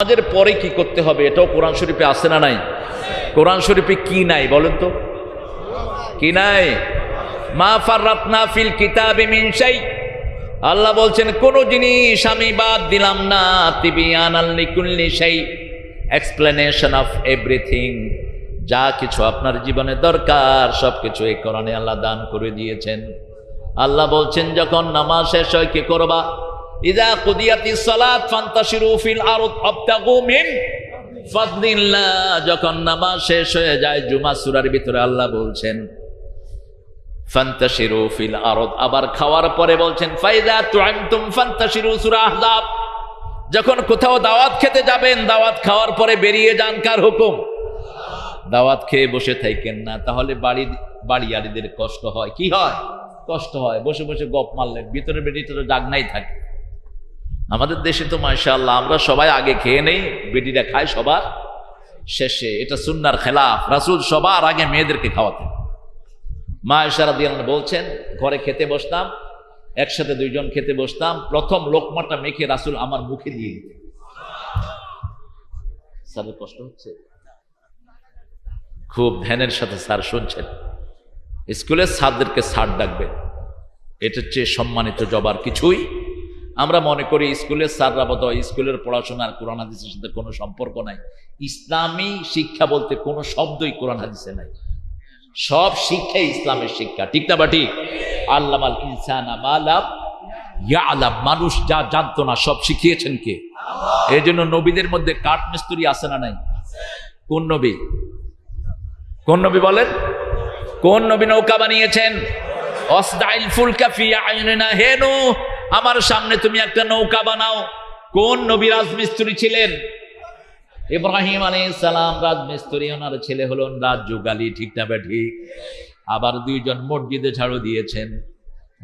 নামাজের পরে কি করতে হবে? এটাও কোরআন শরীফে আছে না নাই? কোরআন শরীফে কি নাই বলেন তো? কি নাই? মা ফাররাতনা ফিল কিতাবে মিন শাই। আল্লাহ বলছেন, কোন জিনিস আমি বাদ দিলাম না তিবিয়ান আল লিকুল্লি শাই। এক্সপ্লেনেশন অফ এভরিথিং যা কিছু আপনার জীবনে দরকার সব কিছু এই কোরআনে আল্লাহ দান করে দিয়েছেন। আল্লাহ বলছেন, যখন নামাজ শেষ হয়, কি করবা? ইদা কুদিয়াতি সালাত ফান্তাশিরু ফিল আরদ আবতাগু মিন ফাদলিল্লাহ। যখন নামাজ শেষ হয়ে যায় জুমা সূরার ভিতরে আল্লাহ বলছেন, ফান্তাশিরু ফিল আরদ। আবার খাওয়ার পরে বলছেন, ফাইদা তুআমতুম ফান্তাশিরু সূরা আহজাব। যখন কোথাও দাওয়াত খেতে যাবেন, দাওয়াত খাওয়ার পরে বেরিয়ে যান কার হুকুম? দাওয়াত খেয়ে বসে থাকেন না। তাহলে বাড়ি, বাড়িয়ারিদের কষ্ট হয়। কি হয়? কষ্ট হয়। বসে বসে গপ মারলেন। ভিতরে বেরিয়ে তো জাগনাই থাকে। আমাদের দেশে তো মাশাআল্লাহ আমরা সবাই আগে খেয়ে নেই, বেটিরা খায় সবার শেষে। এটা সুন্নার খেলাফ। রাসূল সবার আগে মেয়েদেরকে খাওয়াতেন। মা ইশারা দিয়ে বলছেন, ঘরে খেতে বসতাম, একসাথে দুইজন খেতে বসতাম, প্রথম লোকমাটা মেখে রাসূল আমার মুখে দিয়ে দিতেন। স্যারের কষ্ট হচ্ছে? খুব ধ্যানের সাথে স্যার শুনছেন। স্কুলের স্যারদেরকে স্যার ডাকবে এটা চেয়ে সম্মানিত জবার কিছুই আমরা মনে করি স্কুলের স্যাররা বোধ স্কুলের পড়াশোনা আর কোরআন হাদিসের সাথে কোনো সম্পর্ক নাই। ইসলামী শিক্ষা বলতে কোনো শব্দই কোরআন হাদিসে নাই। সব শিক্ষাই ইসলামের শিক্ষা, ঠিক না বা ঠিক? আল্লাহ আল ইনসানা ইয়া আলাম মানুষ যা জানতো না সব শিখিয়েছেন কে? এই জন্য নবীদের মধ্যে কাঠ মিস্ত্রি আছে না নাই? কোন নবী? কোন নবী বলেন? কোন নবী নৌকা বানিয়েছেন? অসদাইল ফুলকা ফি আইনিনা, হে নূহ! আমার সামনে তুমি একটা নৌকা বানাও। কোন নবী রাজমিস্ত্রি ছিলেন? ইব্রাহিম আলাইহিস সালাম রাজমিস্ত্রি, ওনার ছেলে হলেন রাজ যুগালি, ঠিক না ঠিক। আবার দুইজন মসজিদে ঝাড়ু দিয়েছেন।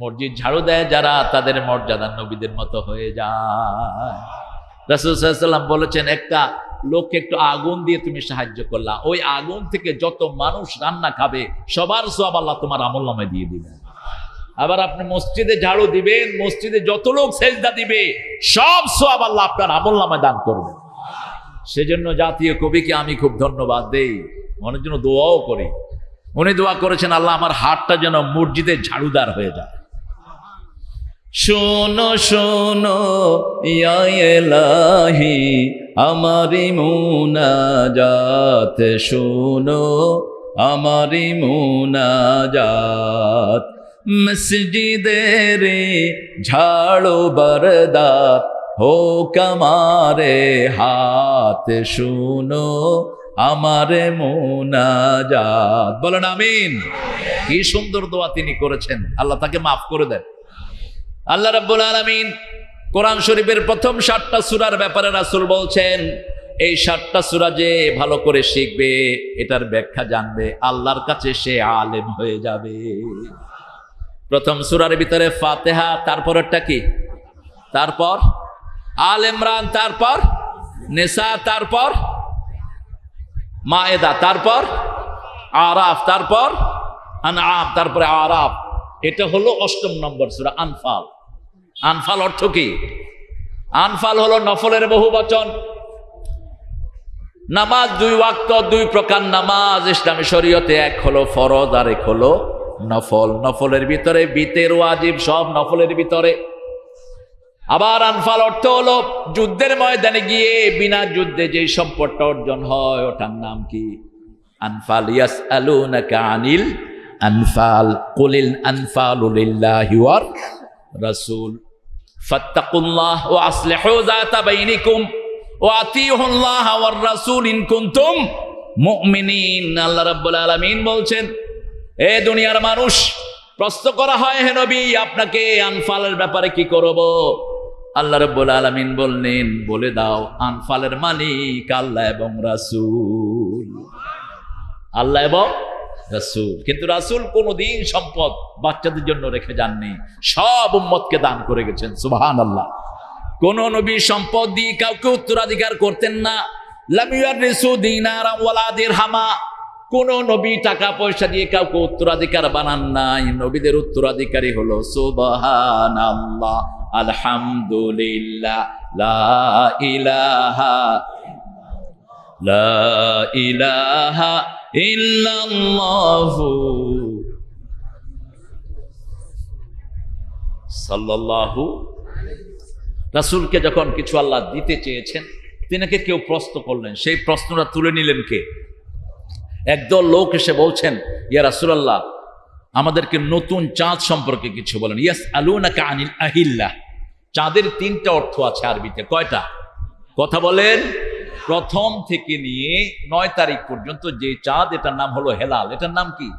মসজিদ ঝাড়ু দেয় যারা, তাদের মর্যাদা নবীদের মতো হয়ে যায়। রাসূল সাল্লাম বলেছেন, একটা লোককে একটু আগুন দিয়ে তুমি সাহায্য করলা। ওই আগুন থেকে যত মানুষ রান্না খাবে, সবার সব আল্লাহ তোমার আমল নামে দিয়ে দিবেন। আবার আপনি মসজিদে ঝাড়ু দিবেন, মসজিদে যত লোক সেজদা দিবে, সব সব আল্লাহ আপনার আমল নামে দান করবে। সেজন্য জাতীয় কবিকে আমি খুব ধন্যবাদ দেই। মনের জন্য দোয়াও করি। উনি দোয়া করেছেন, আল্লাহ আমার হাতটা যেন মসজিদের ঝাড়ুদার হয়ে যায়। শোনো শোনো, ইয়া এলাহি আমারি মুনাজাত, শোনো, আমারি মুনাজাত। মসজিদের ঝাড়ো বরদাত হো কমারে হাত শুনো আমার মুনাজাত। বলেন আমিন। কি সুন্দর দোয়া তিনি করেছেন। আল্লাহ তাকে মাফ করে দেন। আল্লাহ রাব্বুল আলামিন কোরআন শরীফের প্রথম সাতটা সূরার ব্যাপারে রাসূল বলছেন, এই সাতটা সূরা যে ভালো করে শিখবে, এটার ব্যাখ্যা জানবে, আল্লাহর কাছে সে আলেম হয়ে যাবে। প্রথম সূরার ভিতরে ফাতিহা, তারপরেরটা কি? তারপর আল ইমরান, তারপর নেসা, তারপর মায়েদা, তারপর আরাফ, তারপর আনআম, তারপরে আরাফ। এটা হলো অষ্টম নম্বর সূরা, আনফাল। আনফাল অর্থ কি? আনফাল হলো নফলের বহু বচন। নামাজ দুই ওয়াক্ত, দুই প্রকার নামাজ, ইসলামী শরীয়তে এক হলো ফরজ আর এক হলো নফল, নফলের ভিতরে বিতের ওয়াজিব, সব নফলের ভিতরে। আবার আনফাল অর্থ হলো, যুদ্ধের ময়দানে গিয়ে বিনা যুদ্ধে যে সম্পদটা অর্জন হয়, ওটার নাম কি? আনফাল ইয়াস আলুনাকা আনিল আনফাল, কুলিল আনফালু লিল্লাহি ওয়ার রাসূল। ফাত্তাকুল্লাহ ওয়া আসলিহু যাতা বাইনিকুম ওয়া আতিউল্লাহ ওয়ার রাসূল ইন কুনতুম মুমিনিন। আল্লাহ রাব্বুল আলামিন বলছেন এ দুনিয়ার মানুষ, প্রশ্ন করা হয়, হে নবী, আপনাকে আনফালের ব্যাপারে কি করব? আল্লাহ রব্বুল আলামিন বললেন, বলে দাও, আনফালের মালিক আল্লাহ এবং রাসূল। আল্লাহ এবং রাসূল। কিন্তু রাসূল কোনোদিন সম্পদ বাচ্চাদের জন্য রেখে যাননি। সব উম্মতকে দান করে গেছেন, সুবহানাল্লাহ। কোন নবী সম্পদ দিয়ে কাউকে উত্তরাধিকার করতেন না। লামিয়ার রিসু দিনার ওয়ালা দিরহামা। কোন নবী টাকা পয়সা দিয়ে কাউকে উত্তরাধিকার বানান নাই। নবীদের উত্তরাধিকারী হলো সুবহান আল্লাহ আলহামদুলিল্লাহ, লা ইলাহা লা ইলাহা সাল্লাল্লাহু রাসূলকে যখন কিছু আল্লাহ দিতে চেয়েছেন তিনাকে কেউ প্রশ্ন করলেন, সেই প্রশ্নটা তুলে নিলেন কে? একদল লোক এসে বলছেন, ইয়া রাসূলুল্লাহ, আমাদেরকে নতুন চাঁদ সম্পর্কে কিছু বলেন। ইয়াস আলুনাকা আনিল আহিল্লাহ, চাঁদের তিনটা অর্থ আছে আরবিতে। কয়টা? কথা বলেন। প্রথম থেকে নিয়ে নয় তারিখ পর্যন্ত যে চাঁদ, এটার নাম হলো হেলাল। এটার নাম কি?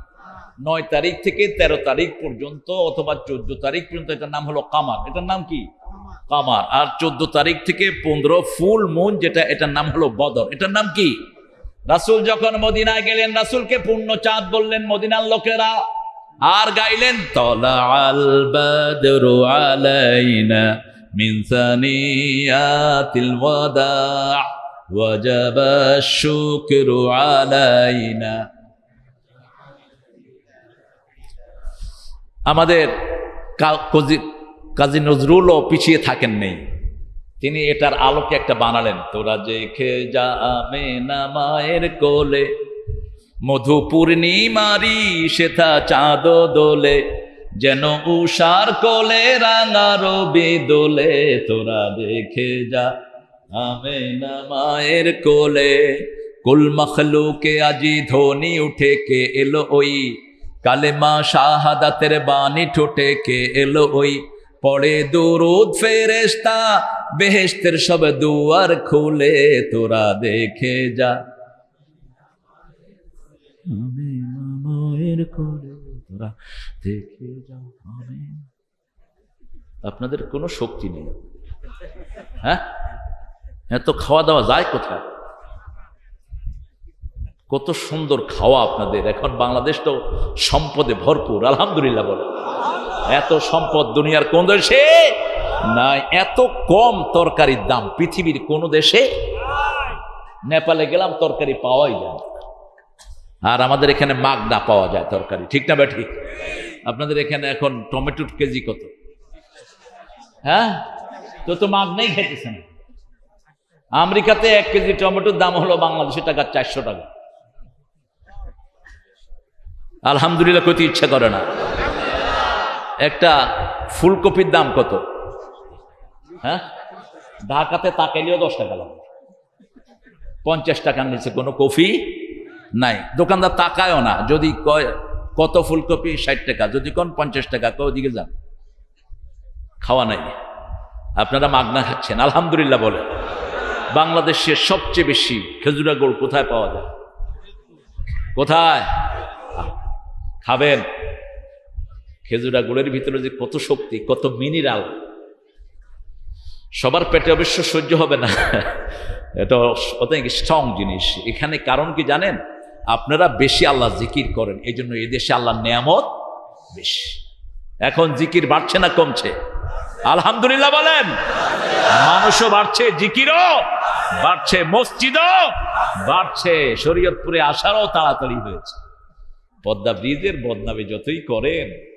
নয় তারিখ থেকে তেরো তারিখ পর্যন্ত অথবা চোদ্দ তারিখ পর্যন্ত এটার নাম হলো কামার। এটার নাম কি? কামার। আর চোদ্দ তারিখ থেকে পনেরো ফুল মুন, যেটা এটার নাম হলো বদর। এটার নাম কি? রাসূল যখন মদিনায় গেলেন, রাসূলকে পূর্ণ চাঁদ বললেন, মদিনার লোকেরা, আর গাইলেন আলাইনা আমাদের কাজী নজরুলও পিছিয়ে থাকেন নেই। তিনি এটার আলোকে একটা বানালেন। তোরা দেখে যা না মায়ের কোলে মধু পূর্ণিমারি সেথা চাঁদ দোলে, যেন উষার কোলে রাঙা রবি দোলে, তোরা দেখে যা আমে না মায়ের কোলে, কুল মখলুকে আজি ধ্বনি উঠে কে এলো ওই, কালেমা শাহাদাতের বাণী ঠোঁটে কে এলো ওই পড়ে দুরুদ ফেরেস্তা বেহেস্তের সব দুয়ার খুলে তোরা দেখে যা। কোলে তোরা দেখে যা আপনাদের কোনো শক্তি নেই। হ্যাঁ? এত খাওয়া দাওয়া যায় কোথায়? কত সুন্দর খাওয়া আপনাদের। এখন বাংলাদেশ তো সম্পদে ভরপুর, আলহামদুলিল্লাহ বলে এত সম্পদ দুনিয়ার কোন দেশে নাই? এত কম তরকারির দাম পৃথিবীর কোন দেশে নেপালে গেলাম, তরকারি পাওয়াই যায় আর আমাদের এখানে মাগনা পাওয়া যায় তরকারি, ঠিক না ব্যাঠি আপনাদের এখানে এখন টমেটোর কেজি কত? হ্যাঁ? তো তো মাগ মাগনাই খেতেছেন আমেরিকাতে এক কেজি টমেটোর দাম হলো বাংলাদেশের টাকা চারশো টাকা। আলহামদুলিল্লাহ কইতে ইচ্ছা করে না। একটা ফুলকপির দাম কত? হ্যাঁ? ঢাকাতে তাকাইলেও দশ টাকা লাগে। পঞ্চাশ টাকার নিচে কোনো কফি নাই। দোকানদার তাকায়ও না। যদি কয়, কত ফুলকপি? ষাট টাকা। যদি কোন, পঞ্চাশ টাকা। কয়, ওদিকে যান। খাওয়া নাই। আপনারা মাগনা খাচ্ছেন। আলহামদুলিল্লাহ বলে। বাংলাদেশের সবচেয়ে বেশি খেজুরা গোড় কোথায় পাওয়া যায়? কোথায়? খাবেন। খেজুরা গুড়ের ভিতরে যে কত শক্তি, কত মিনিরাল সবার পেটে অবশ্য সহ্য হবে না। এটা অনেক স্ট্রং জিনিস। এখানে কারণ কি জানেন? আপনারা বেশি আল্লাহ জিকির করেন এই জন্য এদেশে আল্লাহ নেয়ামত বেশি। এখন জিকির বাড়ছে না কমছে? আলহামদুলিল্লাহ বলেন। মানুষও বাড়ছে, জিকিরও বাড়ছে, মসজিদও বাড়ছে। শরীয়তপুরে আসারও তাড়াতাড়ি হয়েছে। পদ্মা ব্রিজের বদনামে যতই করেন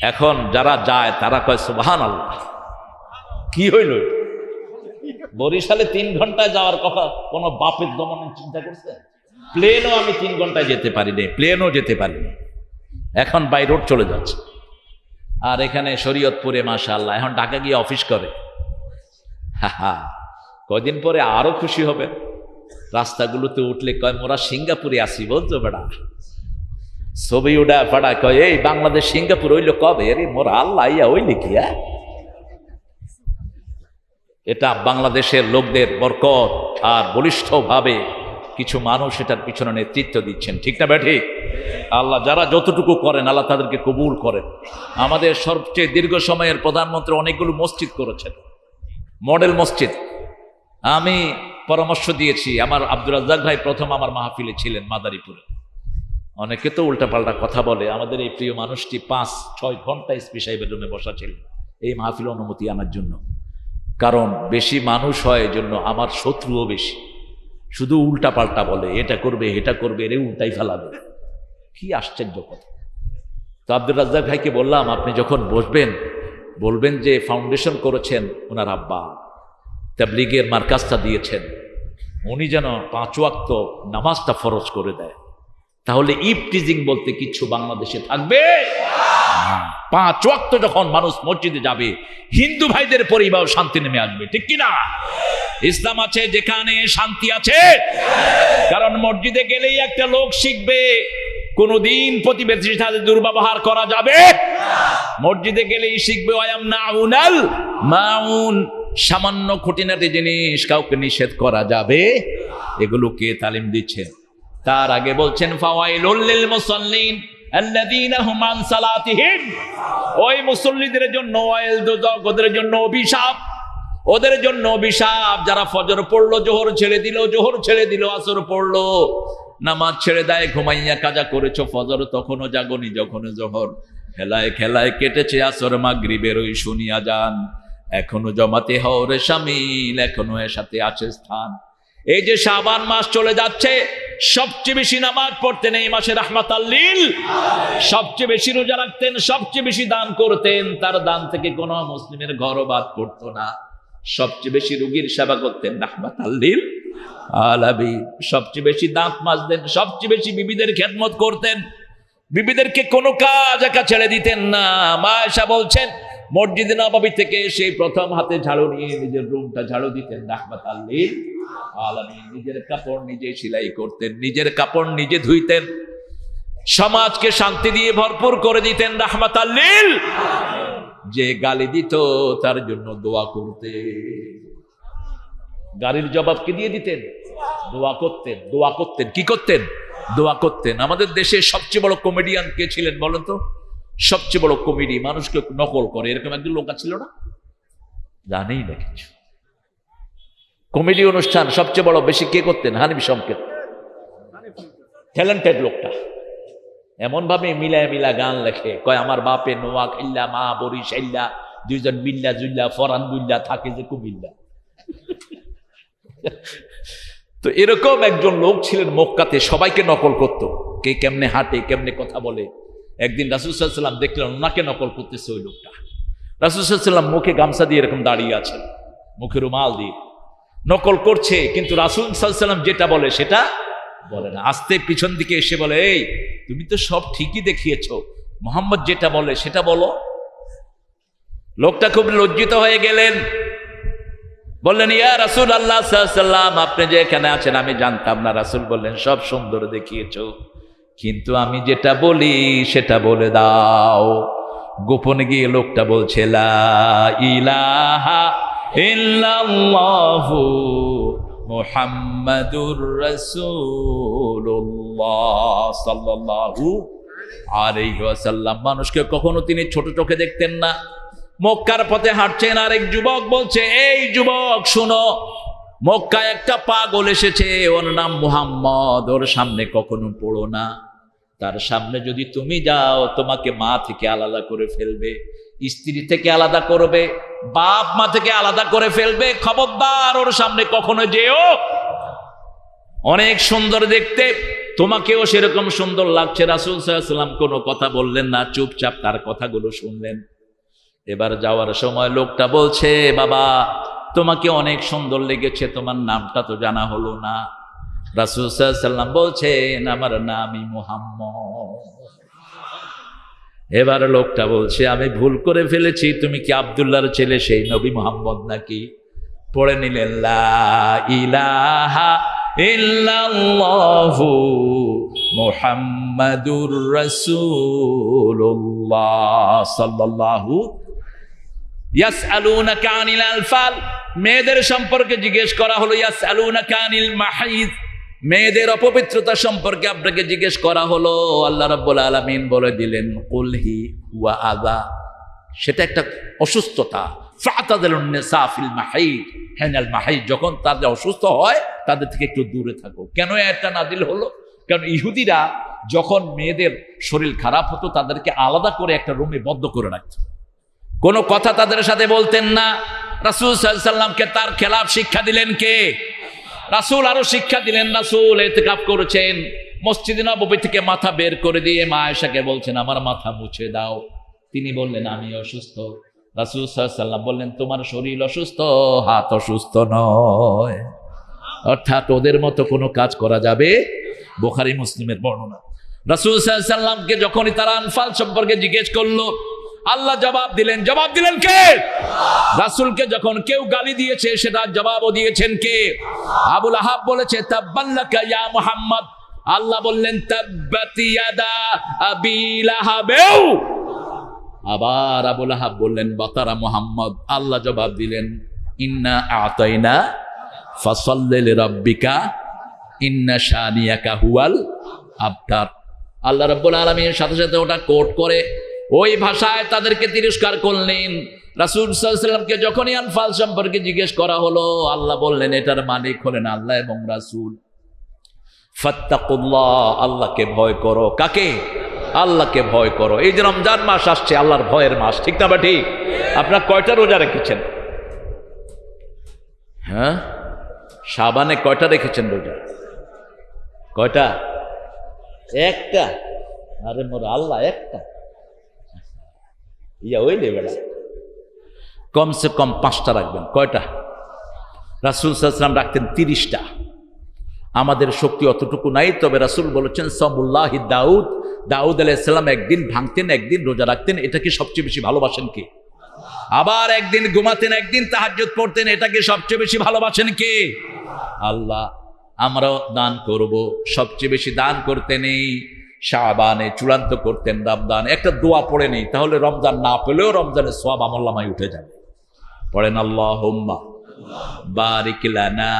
এখন যারা যায়, তারা কয় সুবাহান আল্লাহ কি হইল? বরিশালে তিন ঘন্টায় যাওয়ার কথা কোনো বাপের দমনের চিন্তা করছে? প্লেনও আমি তিন ঘন্টায় যেতে পারি নাই, প্লেনও যেতে পারিনি এখন বাই রোড চলে যাচ্ছে। আর এখানে শরীয়তপুরে মাসা আল্লাহ এখন ঢাকা গিয়ে অফিস করে। হা কদিন পরে আরও খুশি হবে। রাস্তাগুলোতে উঠলে কয়, মোরা সিঙ্গাপুরে আসি বলতো বেড়া ছবি উডা ফাড়া কয়, এই বাংলাদেশ সিঙ্গাপুর হইল কবে? আরে মোর আল্লাহ ইয়া হইলে কি হ্যাঁ? এটা বাংলাদেশের লোকদের বরকত আর বলিষ্ঠভাবে কিছু মানুষ এটার পিছনে নেতৃত্ব দিচ্ছেন। ঠিক না ব্যাঠি? আল্লাহ যারা যতটুকু করেন, আল্লাহ তাদেরকে কবুল করেন। আমাদের সবচেয়ে দীর্ঘ সময়ের প্রধানমন্ত্রী অনেকগুলো মসজিদ করেছেন। মডেল মসজিদ। আমি পরামর্শ দিয়েছি, আমার আব্দুল রাজ্জাক ভাই প্রথম আমার মাহফিলে ছিলেন মাদারীপুরে। অনেকে তো উল্টাপাল্টা কথা বলে, আমাদের এই প্রিয় মানুষটি পাঁচ, ছয় ঘণ্টা এসপি সাহেবের রুমে বসা ছিল, এই মাহফিল অনুমতি আনার জন্য। কারণ বেশি মানুষ হয় জন্য আমার শত্রুও বেশি। শুধু উল্টা পাল্টা বলে, এটা করবে এটা করবে, এরে উল্টাই ফেলাবে। কি আশ্চর্য কথা। তো আব্দুল রাজ্জাক ভাইকে বললাম, আপনি যখন বসবেন, বলবেন যে ফাউন্ডেশন করেছেন ওনার আব্বা, তাবলিগের মার্কাজটা দিয়েছেন, উনি যেন পাঁচ ওয়াক্ত নামাজটা ফরজ করে দেয়। তাহলে ইফটিজিং বলতে কিছু বাংলাদেশে থাকবে? পাঁচ ওয়াক্ত যখন মানুষ মসজিদে যাবে, হিন্দু ভাইদের পরিবার শান্তি নেমে আসবে, ঠিক কি না ইসলাম আছে যেখানে শান্তি আছে। কারণ মসজিদে গেলেই একটা লোক শিখবে, কোনদিন প্রতিবেশীর সাথে দুর্ব্যবহার করা যাবে মসজিদে গেলেই শিখবে মাউন, সামান্য খুঁটিনাটি জিনিস কাউকে নিষেধ করা যাবে। এগুলোকে তালিম দিচ্ছেন তার আগে বলছেন, ফাওয়াইলুল লিল মুসাল্লিন আল্লাযীনা হুম আন ওই মুসল্লিদের জন্য ওদের জন্য অভিশাপ, ওদের জন্য অভিশাপ। যারা ফজর পড়ল, জোহর ছেড়ে দিল, জোহর ছেড়ে দিল, আসর পড়ল। নামাজ ছেড়ে দেয়, ঘুমাইয়া কাজা করেছ, ফজর তখনও জাগনি, যখন জোহর। খেলায় খেলায় কেটেছে আসর মাগরিবের ওই শুনিয়া যান এখনও জমাতে হওরে সামিল এখনও এর সাথে আছে স্থান। এই যে শাবান মাস চলে যাচ্ছে, সবচেয়ে বেশি নামাজ পড়তেন এই মাসে রাহমাত আল্লিল সবচেয়ে বেশি রোজা রাখতেন, সবচেয়ে বেশি দান করতেন, তার দান থেকে কোনো মুসলিমের ঘর বাদ না। সবচেয়ে বেশি রুগীর সেবা করতেন রাহমাত আল্লিল আলাবি সবচেয়ে বেশি দাঁত মাজতেন, সবচেয়ে বেশি বিবিদের খেদমত করতেন। বিবিদেরকে কোনো কাজ একা ছেড়ে দিতেন না। মা এসা বলছেন মসজিদ নবাবী থেকে সেই প্রথম হাতে ঝাড়ু নিয়ে নিজের রুমটা ঝাড়ু দিতেন রাহমাত আল্লিল আলামিন। নিজের কাপড় নিজে সেলাই করতেন, নিজের কাপড় নিজে ধুইতেন। সমাজকে শান্তি দিয়ে ভরপুর করে দিতেন রাহমাত আল্লিল। যে গালি দিত তার জন্য দোয়া করতে গালির জবাব কি দিয়ে দিতেন? দোয়া করতেন। দোয়া করতেন। কি করতেন? দোয়া করতেন। আমাদের দেশে সবচেয়ে বড় কমেডিয়ান কে ছিলেন বলেন তো? সবচেয়ে বড় কমেডি, মানুষকে নকল করে। এরকম একজন লোক ছিল না? জানেই না কিছু। কমেডি অনুষ্ঠান সবচেয়ে বড়, বেশি কে করতেন? হানিবি সংকেত ট্যালেন্টেড লোকটা। এমন ভাবে মিলায় মিলা গান লেখে। কয়, আমার বাপে নোয়া খাইল্লা মা বরি সাইল্লা দুইজন মিল্লা জুল্লা, ফরান বুল্লা থাকে যে কুমিল্লা। তো এরকম একজন লোক ছিলেন মক্কাতে, সবাইকে নকল করত। কে কেমনে হাঁটে, কেমনে কথা বলে। একদিন রাসুসাল্লাম দেখলেন ওনাকে নকল করতেছে ওই লোকটা। রাসুসাল্লাম মুখে গামছা দিয়ে এরকম দাঁড়িয়ে আছেন মুখে রুমাল দিয়ে। নকল করছে, কিন্তু রাসুল সাল্লাম যেটা বলে সেটা বলে না। আস্তে পিছন দিকে এসে বলে, এই, তুমি তো সব ঠিকই দেখিয়েছ। মোহাম্মদ যেটা বলে সেটা বলো। লোকটা খুব লজ্জিত হয়ে গেলেন। বললেন, ইয়া রাসুল আল্লাহ আপনি যে এখানে আছেন, আমি জানতাম না। রাসুল বললেন, সব সুন্দর দেখিয়েছ। কিন্তু আমি যেটা বলি, সেটা বলে দাও। গোপনে গিয়ে লোকটা বলছে ইলাহা সাল্লাল্লাহু মানুষকে কখনো তিনি ছোট চোখে দেখতেন না। মক্কার পথে হাঁটছেন আর এক যুবক বলছে, এই যুবক, শুনো মক্কা একটা পাগল এসেছে। ওর নাম মুহাম্মদ। ওর সামনে কখনো পড়ো না। তার সামনে যদি তুমি যাও, তোমাকে মা থেকে আলাদা করে ফেলবে, স্ত্রী থেকে আলাদা করবে, বাপ মা থেকে আলাদা করে ফেলবে, খবরদার ওর সামনে কখনো যেও অনেক সুন্দর দেখতে, তোমাকেও সেরকম সুন্দর লাগছে। রাসুল সাল্লাম কোনো কথা বললেন না, চুপচাপ তার কথাগুলো শুনলেন। এবার যাওয়ার সময় লোকটা বলছে, বাবা, তোমাকে অনেক সুন্দর লেগেছে, তোমার নামটা তো জানা হলো না। রাসুল সাল্লাম বলছেন, আমার নামই মুহাম্মদ। এবার লোকটা বলছে, আমি ভুল করে ফেলেছি, তুমি কি আবদুল্লাহর ছেলে সেই নবী মোহাম্মদ নাকি? পড়ে নিলেন ইলাহা ইল্লাল্লাহু মুহাম্মাদুর রাসূলুল্লাহ সাল্লাল্লাহু ইয়াসআলুনাকা আলফাল। মেয়েদের সম্পর্কে জিজ্ঞেস করা হলো, ইয়াসআলুনাকা আনিল মাহিদ? মেয়েদের অপবিত্রতা সম্পর্কে আপনাকে জিজ্ঞেস করা হলো, আল্লাহ রাব্বুল আলামিন বলে দিলেন কুলহি ওয়া আযা সেটা একটা অসুস্থতা। মাহিদ। যখন তাদের অসুস্থ হয়, তাদের থেকে একটু দূরে থাকো। কেন এটা নাদিল হলো? কারণ ইহুদিরা যখন মেয়েদের শরীর খারাপ হতো, তাদেরকে আলাদা করে একটা রুমে বদ্ধ করে রাখতো। কোনো কথা তাদের সাথে বলতেন না। রাসুল সাল্লামকে তার খেলাফ শিক্ষা দিলেন কে? রাসুল আরও শিক্ষা দিলেন, রাসুল এতেকাপ করেছেন। মসজিদে নবী থেকে মাথা বের করে দিয়ে মা বলছেন, আমার মাথা মুছে দাও। তিনি বললেন, আমি অসুস্থ। রাসুল সাল্লাম বললেন, তোমার শরীর অসুস্থ, হাত অসুস্থ নয়। অর্থাৎ ওদের মতো কোনো কাজ করা যাবে বোখারি মুসলিমের বর্ণনা। রাসুল সাল্লামকে যখনই তারা আনফাল সম্পর্কে জিজ্ঞেস করল আল্লাহ জবাব দিলেন। জবাব দিলেন কে? রাসুলকে যখন কেউ গালি দিয়েছে সেটা জবাবও দিয়েছেন কে? আবুল আহাব বলেছে তাব্বাল্লাকা ইয়া মুহাম্মদ। আল্লাহ বললেন আবার আবুল আহাব বললেন, বাতারা মোহাম্মদ। আল্লাহ জবাব দিলেন, ইন্না আতাইনা ফসল্লিল রব্বিকা ইন্না শানিয়াকা হুয়াল আবতার। আল্লাহ রব্বুল আলমীর সাথে সাথে ওটা কোট করে ওই ভাষায় তাদেরকে তিরস্কার করলেন। রাসুল সাল্লামকে যখনই আনফাল সম্পর্কে জিজ্ঞেস করা হলো, আল্লাহ বললেন, এটার মালিক হলেন আল্লাহ এবং রাসুল। ফাত্তাকুল্লাহ, আল্লাহকে ভয় করো। কাকে? আল্লাহকে ভয় করো। এই যে রমজান মাস আসছে, আল্লাহর ভয়ের মাস, ঠিক না বা ঠিক? আপনার কয়টা রোজা রেখেছেন? হ্যাঁ? সাবানে কয়টা রেখেছেন রোজা? কয়টা? একটা। আরে মোর আল্লাহ, একটা। ইয়া ওইলে বেড়া। কমসে কম পাঁচটা রাখবেন। কয়টা? রাসুল সাল্লাম রাখতেন তিরিশটা। আমাদের শক্তি অতটুকু নাই, তবে রাসুল বলেছেন সমুল্লাহ দাউদ। দাউদ আলাইসাল্লাম একদিন ভাঙতেন, একদিন রোজা রাখতেন। এটাকে সবচেয়ে বেশি ভালোবাসেন কে? আবার একদিন ঘুমাতেন, একদিন তাহাজ্জুদ পড়তেন। এটাকে সবচেয়ে বেশি ভালোবাসেন কে? আল্লাহ, আমরাও দান করব। সবচেয়ে বেশি দান করতে নেই শাহবানে চূড়ান্ত করতেন রমজান। একটা দোয়া পড়ে নেই, তাহলে রমজান না পেলেও রমজানের সব আমল্লামায় উঠে যাবে। পড়েন আল্লাহ হোম্মা বারিকলানা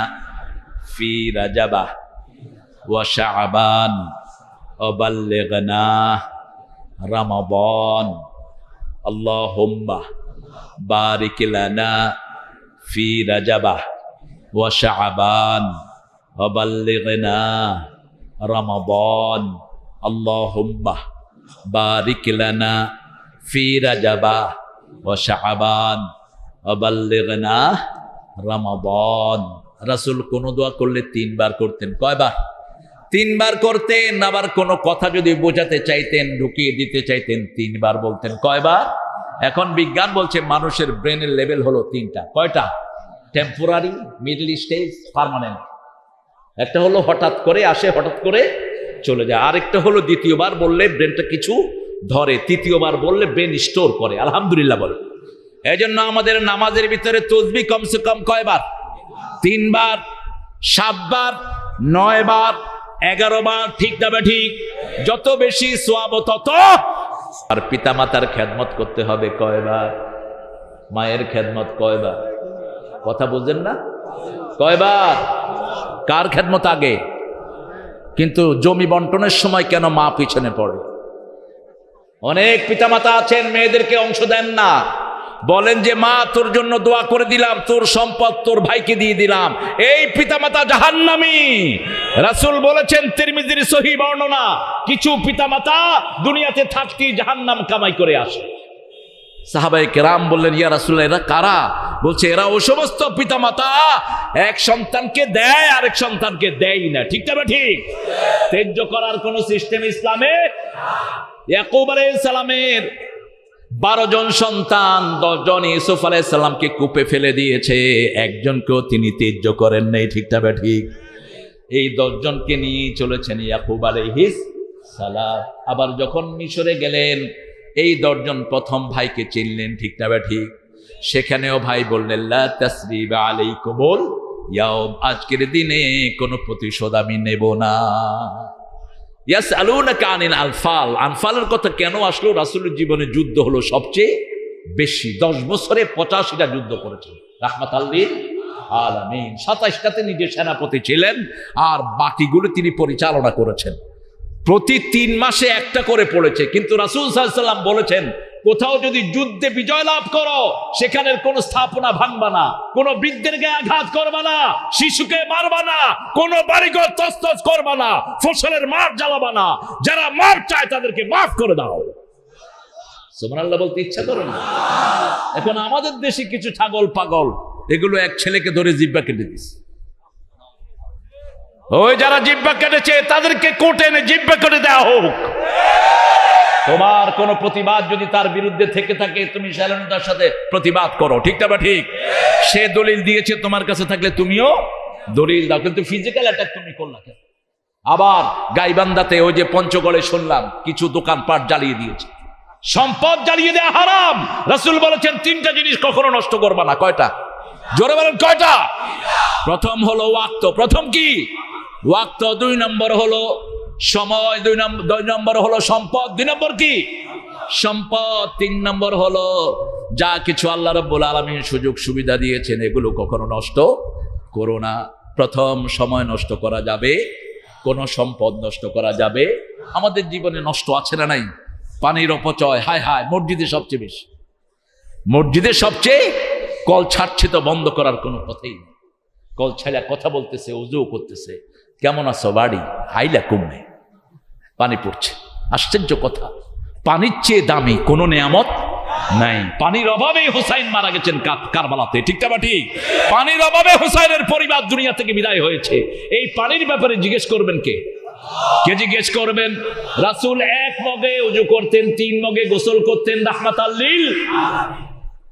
ফি রাজাবা ওয়া শাহবান অবাল্লেগনা রামাবন আল্লাহ হোম্মা বারিকলানা ফি রাজাবা ওয়া শাহবান অবাল্লেগনা রামাবন আল্লাহম্মা বারিক লানা ফি রাজাবা ও শাহাবান অবাল্লেগনা রামাবন রাসুল কোনো দোয়া করলে তিনবার করতেন। কয়বার? তিনবার করতেন, আবার কোনো কথা যদি বোঝাতে চাইতেন, ঢুকিয়ে দিতে চাইতেন, তিনবার বলতেন। কয়বার? এখন বিজ্ঞান বলছে মানুষের ব্রেনের লেভেল হলো তিনটা। কয়টা? Temporary, middle stage permanent. একটা হলো হঠাৎ করে আসে, হঠাৎ করে চলে যায়। আরেকটা হলো দ্বিতীয়বার বললে ব্রেনটা কিছু ধরে, তৃতীয়বার বললে ব্রেন স্টোর করে। আলহামদুলিল্লাহ বলে। এই জন্য আমাদের নামাজের ভিতরে তসবি কমসে কম কয়বার? তিনবার, সাতবার নয় বার এগারো বার ঠিক না ঠিক? যত বেশি সোয়াব, তত আর পিতা মাতার খেদমত করতে হবে কয়বার? মায়ের খেদমত কয়বার? কথা বুঝলেন না? কয়বার? কার খেদমত আগে? কিন্তু জমি বন্টনের সময় কেন মা পিছনে পড়ে? অনেক পিতামাতা আছেন, মেয়েদেরকে অংশ দেন না। বলেন যে, মা, তোর জন্য দোয়া করে দিলাম, তোর সম্পদ তোর ভাইকে দিয়ে দিলাম। এই পিতামাতা জাহান্নামি। রাসুল বলেছেন, তিরমিজির সহি বর্ণনা, কিছু পিতামাতা দুনিয়াতে থাকতে জাহান্নাম কামাই করে আসে। সাহাবাই কেরাম বললেন, ইয়া রাসূলুল্লাহ, এরা কারা? বলছে এরা ও সমস্ত পিতামাতা এক সন্তানকে দেয়, আরেক সন্তানকে দেয় না। ঠিক না ঠিক? তেজ্য করার কোন সিস্টেম ইসলামে ইয়াকুব সালামের বারো জন সন্তান দশজন ইউসুফ আলাইসাল্লামকে কূপে ফেলে দিয়েছে। একজনকেও তিনি তেজ্য করেন নাই ঠিকটা বা ঠিক? এই দশজনকে নিয়ে চলেছেন ইয়াকুব আলাইহিস সালাম। আবার যখন মিশরে গেলেন, এই দশজন প্রথম ভাইকে চিনলেন ঠিকটা বা ঠিক? সেখানেও ভাই বললেন তাসরিবা আলাইকুমুল ইয়াউম। আজকের দিনে কোনো প্রতিশোধ আমি নেব না। ইয়াস আলুনাকা আনিল আলফাল আনফালের কথা কেন আসলো? রাসূলের জীবনে যুদ্ধ হলো সবচেয়ে বেশি। দশ বছরে পঁচাশিটা যুদ্ধ করেছেন। রাহমাত আল্লিল আলামিন সাতাইশটাতে নিজে সেনাপতি ছিলেন, আর বাকিগুলো তিনি পরিচালনা করেছেন। প্রতি তিন মাসে একটা করে পড়েছে। কিন্তু রাসূল সাল্লাম বলেছেন কোথাও যদি যুদ্ধে বিজয় লাভ করো, সেখানের কোন স্থাপনা ভাঙবা না, কোন বৃদ্ধের গায়ে আঘাত করবা না, শিশুকে মারবা না, কোন বাড়িঘর তস্তস করবা না, ফসলের মাঠ জ্বালাবা না, যারা মার চায় তাদেরকে মাফ করে দাও। বলতে এখন আমাদের দেশে কিছু ছাগল, পাগল, এগুলো এক ছেলেকে ধরে কেটে ওই যারা কেটেছে, তাদেরকে জিব্বা কেটে দেওয়া হোক। তোমার কোনো প্রতিবাদ যদি তার বিরুদ্ধে থেকে থাকে, তুমি শালীনতার সাথে প্রতিবাদ করো। ঠিক না বা ঠিক? সে দলিল দিয়েছে তোমার কাছে থাকলে তুমিও দলিল দাও। কিন্তু ফিজিক্যাল অ্যাটাক তুমি করলা কেন? আবার গাইবান্দাতে ওই যে পঞ্চগড়ে শুনলাম, কিছু দোকানপাট জ্বালিয়ে দিয়েছে। সম্পদ জ্বালিয়ে দেয়া হারাম! রাসূল বলেছেন, তিনটা জিনিস কখনো নষ্ট করবা না। কয়টা? জোরে বলেন, কয়টা? প্রথম হলো ওয়াক্ত। প্রথম কি? ওয়াক্ত। দুই নম্বর হলো সময় দুই নম্বর দুই নম্বর হলো সম্পদ, দুই নম্বর কি? সম্পদ। তিন নম্বর হলো যা কিছু আল্লাহ রব্বুল আলমীর সুযোগ সুবিধা দিয়েছেন, এগুলো কখনো নষ্ট করো না। প্রথম সময় নষ্ট করা যাবে, কোনো সম্পদ নষ্ট করা যাবে। আমাদের জীবনে নষ্ট আছে না নাই? পানির অপচয়, হায় হায়, মসজিদে সবচেয়ে বেশি। মসজিদে সবচেয়ে কল ছাড়ছে তো বন্ধ করার কোনো কথাই নেই। কল ছাড়া কথা বলতেছে উজু করতেছে। কেমন আছো বাড়ি? হাইলা কমবে পানি পড়ছে। আশ্চর্য কথা। পানির চেয়ে দামি কোনো নেয়ামত নাই। পানির অভাবে হুসাইন মারা গেছেন কারবালাতে। ঠিক না ঠিক? পানির অভাবে হুসাইনের পরিবার দুনিয়া থেকে বিদায় হয়েছে। এই পানির ব্যাপারে জিজ্ঞেস করবেন কে? কে জিজ্ঞেস করবেন? রাসূল এক মগে উজু করতেন, তিন মগে গোসল করতেন রাহমাত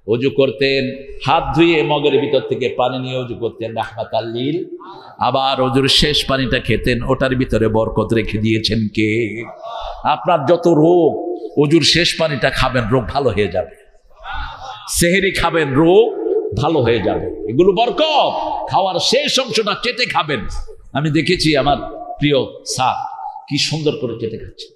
অজু করতেন, হাত ধুয়ে মগের ভিতর থেকে পানি নিয়ে অজু করতেন রাহমাত আবার অজুর শেষ পানিটা খেতেন, ওটার ভিতরে বরকত রেখে দিয়েছেন কে? আপনার যত রোগ অজুর শেষ পানিটা খাবেন, রোগ ভালো হয়ে যাবে। সেহেরি খাবেন, রোগ ভালো হয়ে যাবে। এগুলো বরকত। খাওয়ার শেষ অংশটা চেটে খাবেন। আমি দেখেছি আমার প্রিয় স্যার, কি সুন্দর করে চেটে খাচ্ছে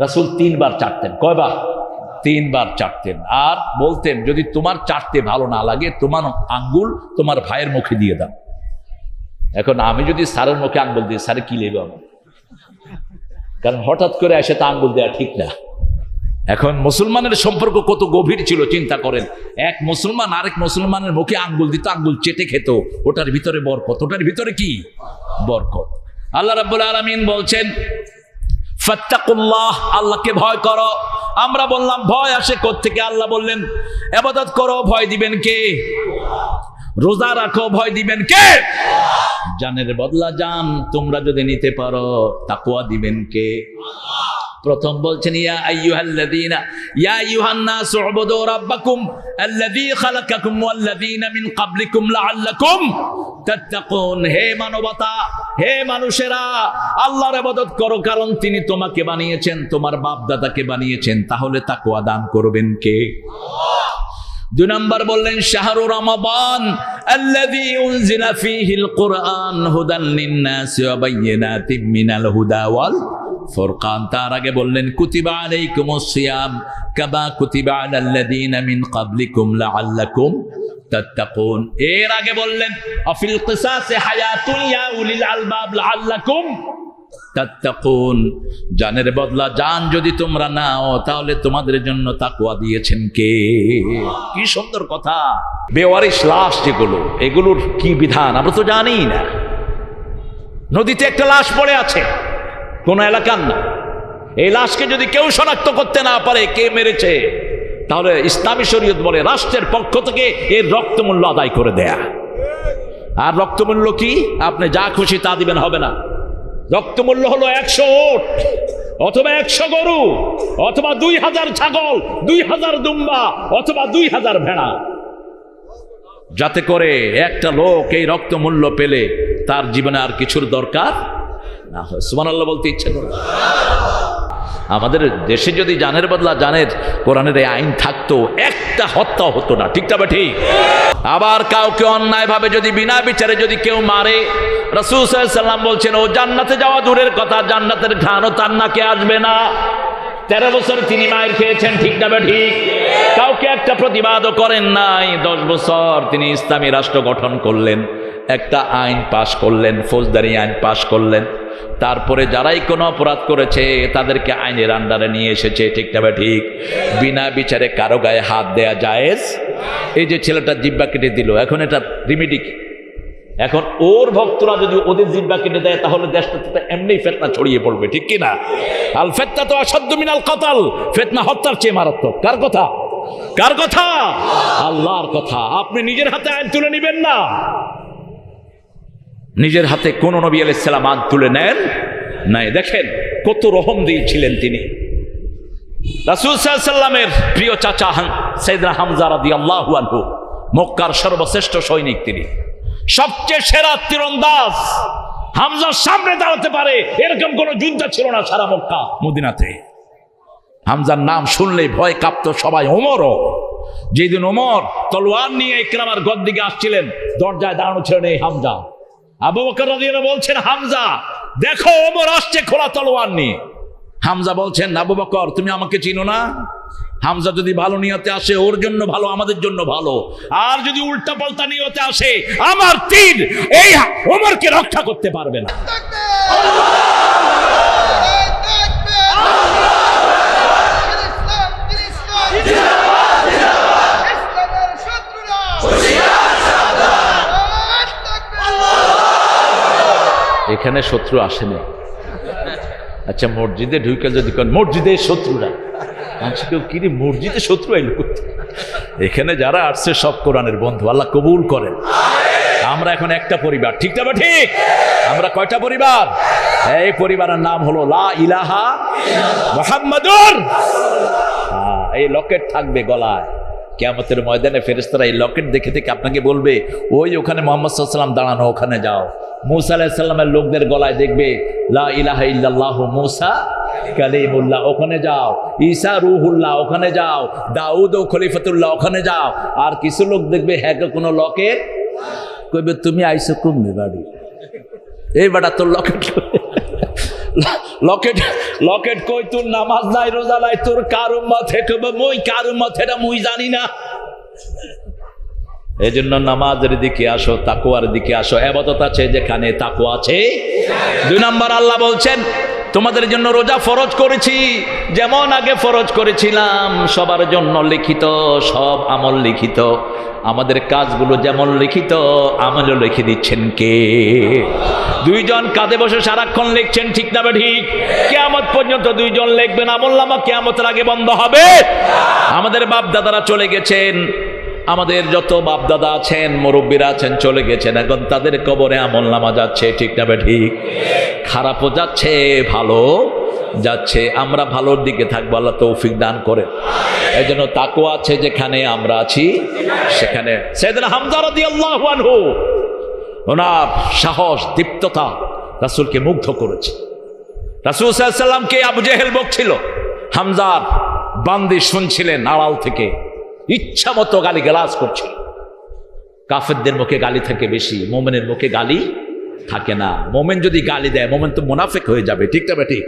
রাসুল তিনবার চাটতেন। কয়বার? তিনবার চাটতেন। আর বলতেন, যদি তোমার চাটতে ভালো না লাগে, তোমার আঙ্গুল তোমার ভাইয়ের মুখে দিয়ে দাও। এখন আমি যদি স্যারের মুখে আঙ্গুল দিই, স্যারে কি লেবে আমার কারণ হঠাৎ করে এসে তা আঙ্গুল দেওয়া ঠিক না। এখন মুসলমানের সম্পর্ক কত গভীর ছিল, চিন্তা করেন। এক মুসলমান আরেক মুসলমানের মুখে আঙ্গুল দিত, আঙ্গুল চেটে খেত। ওটার ভিতরে বরকত। ওটার ভিতরে কি? বরকত। আল্লাহ রাব্বুল আলামিন বলছেন ফাত্তাকুল্লাহ, আল্লাহকে ভয় করো। আমরা বললাম, ভয় আসে থেকে আল্লাহ বললেন, এবাদত করো, ভয় দিবেন কে? রোজা রাখো, ভয় দিবেন কে? জানের বদলা জান, তোমরা যদি নিতে পারো তাকুয়া দিবেন কে? প্রথম বলছেন ইয়া আইয়ুহাল্লাযীনা ইয়া আইয়ুহান নাসু উবুদু রাব্বাকুম আল্লাযী খালাকাকুম ওয়াল্লাযীনা মিন ক্বাবলিকুম লাআল্লাকুম তাত্তাকুন হে মানবতা হে মানুষেরা আল্লাহর ইবাদত করো কারণ তিনি তোমাকে বানিয়েছেন তোমার বাপ দাদাকে বানিয়েছেন তাহলে তাকওয়া দান করবেন কে দুই নম্বর বললেন শাহরু রমাবান الذي أنزل فيه القرآن هدى للناس وبينات من الهدى ফোরকান তার আগে বললেন, কুতিবা আলাইকুম এর আগে বললেন আলবাব জানের বদলা, জান যদি তোমরা নাও, তাহলে তোমাদের জন্য তাকুয়া দিয়েছেন কে? কি সুন্দর কথা। বেওয়ারিশ লাশ যেগুলো, এগুলোর কি বিধান? আমরা তো জানি না। নদীতে একটা লাশ পড়ে আছে। কোন এলাকার না। এই লাশকে যদি কেউ শনাক্ত করতে না পারে, কে মেরেছে, তাহলে ইসলামী শরীয়ত বলে রাষ্ট্রের পক্ষ থেকে এর রক্তমূল্য আদায় করে দেয়া। আর রক্তমূল্য কি? আপনি যা খুশি তা দিবেন, হবে না। রক্তমূল্য হলো একশো ওট, অথবা একশো গরু, অথবা দুই হাজার ছাগল, দুই হাজার দুম্বা, অথবা দুই হাজার ভেড়া। যাতে করে একটা লোক এই রক্তমূল্য পেলে তার জীবনে আর কিছুর দরকার না হয়। সুমান আল্লাহ বলতে ইচ্ছে করে। আমাদের দেশে যদি জানের বদলা জানের কোরআনের এই আইন থাকতো, একটা হত্যা হতো না। ঠিক তবে ঠিক? আবার কাউকে অন্যায়ভাবে যদি বিনা বিচারে যদি কেউ মারে, রসুল সাল্লাম বলছেন, ও জান্নাতে যাওয়া দূরের কথা, জান্নাতের ঘ্রাণও তার নাকে আসবে না। তেরো বছর তিনি মায়ের খেয়েছেন, ঠিক না ঠিক? কাউকে একটা প্রতিবাদও করেন নাই। দশ বছর তিনি ইসলামী রাষ্ট্র গঠন করলেন, একটা আইন পাশ করলেন, ফৌজদারি আইন পাশ করলেন। তারপরে যারাই কোনো অপরাধ করেছে, তাদেরকে আইনের আন্ডারে নিয়ে এসেছে, ঠিক না ঠিক। বিনা বিচারে কারও গায়ে হাত দেয়া জায়েজ? এই যে ছেলেটা জিব্বা কেটে দিল, এখন এটা রিমিডি? এখন ওর ভক্তরা যদি ওদের জিব্বা কেটে দেয়, তাহলে দেশটা এমনি ফেতনা ছড়িয়ে পড়বে, ঠিক কি না আল ফেতনা তো অসাধ্য মিনাল কাতাল, ফেতনা হত্যার চেয়ে মারাত্মক। কার কথা? কার কথা? আল্লাহর কথা। আপনি নিজের হাতে আইন তুলে নেবেন না। নিজের হাতে কোন নবী আলাইসালাম আইন তুলে নেন নাই। দেখেন, কত রহম দিয়েছিলেন তিনি। রাসূল প্রিয় চাচা সৈদনা হামজা রাদিয়াল্লাহু আনহু, মক্কার সর্বশ্রেষ্ঠ সৈনিক তিনি। সবচেয়ে সেরা তীরন্দাজ হামজার সামনে দাঁড়াতে পারে, এরকম কোন যুদ্ধ ছিল না সারা মক্কা মদিনাতে। হামজার নাম শুনলেই ভয় কাঁপত সবাই, ওমরও? যেদিন ওমর তলোয়ার নিয়ে ইকরামার গদ দিকে আসছিলেন, দরজায় দাঁড়ানো ছিলেন এই হামজা। আবু বকর বলছেন, হামজা, দেখো, ওমর আসছে খোলা তলোয়ার নিয়ে। হামজা বলছেন, আবু বকর, তুমি আমাকে চিনো না? হামজা যদি ভালো নিয়তে আসে, ওর জন্য ভালো, আমাদের জন্য ভালো। আর যদি উল্টা পাল্টা নিয়তে আসে, আমার তীর এই ওমরকে রক্ষা করতে পারবে না। এখানে শত্রু আসেনি। আচ্ছা মসজিদে ঢুকে যদি কোন মসজিদের শত্রুরা। আচ্ছা কেউ কিরে মসজিদে শত্রু আইলো? এখানে যারা আসছে সব কোরআনের বন্ধু আল্লাহ কবুল করেন। আমরা এখন একটা পরিবার ঠিক না ঠিক? আমরা কয়টা পরিবার? এই পরিবারের নাম হলো লা ইলাহা মোহাম্মদুর হ্যাঁ, এই লকেট থাকবে গলায়। কেয়ামতের ময়দানে ফেরেস্তারা এই লকেট দেখে দেখে আপনাকে বলবে, ওই ওখানে মোহাম্মদ সাল্লাম দাঁড়ানো, ওখানে যাও। মুসা আলাহিসাল্লামের লোকদের গলায় দেখবে, লা ইলাহা ইল্লাল্লাহ মুসা কালিমুল্লাহ, ওখানে যাও। ঈসা রুহুল্লাহ, ওখানে যাও। দাউদ ও খলিফতুল্লাহ, ওখানে যাও। আর কিছু লোক দেখবে হ্যাঁ কোনো লকেট? কইবে, তুমি আইসো কমবে বাড়ি এই বেটা তোর লকেট লকেট লকেট কই তোর নামাজ নাই, রোজা নাই, তোর কারও মতে কবে মই কারও মতে এটা মুই জানি না। এই জন্য নামাজের দিকে আসো তাকুয়ার দিকে আসো। এবাদত আছে যেখানে তাকু আছে। দুই নম্বর আল্লাহ বলছেন তোমাদের জন্য রোজা ফরজ করেছি। যেমন আগে ফরজ করেছিলাম, সবার জন্য লিখিত, সব আমল লিখিত। আমাদের কাজগুলো যেমন লিখিত, আমলও লিখে দিচ্ছেন কে? দুইজন কাঁধে বসে সারাক্ষণ লিখছেন, ঠিক না ঠিক? কেয়ামত পর্যন্ত দুইজন লিখবেন, আমল নামা কেয়ামতের আগে বন্ধ হবে। আমাদের বাপ দাদারা চলে গেছেন। আমাদের যত বাপ দাদা আছেন, মুরব্বীরা আছেন, চলে গেছেন, এখন তাদের কবরে আমল নামা যাচ্ছে ঠিক না ঠিক? খারাপও যাচ্ছে, ভালো যাচ্ছে, আমরা ভালোর দিকে থাকব, আল্লাহ তৌফিক দান করে। এই জন্য তাকু আছে যেখানে আমরা আছি, সেখানে। সেদিন হামদার আল্লাহু ওনার সাহস, দীপ্ততা রাসূলকে মুগ্ধ করেছে। রাসূল সাল্লামকে আবু জেহেল বকছিল, হামজার বান্দি শুনছিলেন আড়াল থেকে। ইচ্ছা মতো গালি গালাজ করছিল কাফেরদের মুখে গালি থাকে বেশি, মোমেনের মুখে গালি থাকে না। মোমেন যদি গালি দেয়, মোমেন তো মোনাফেক হয়ে যাবে, ঠিক তবে ঠিক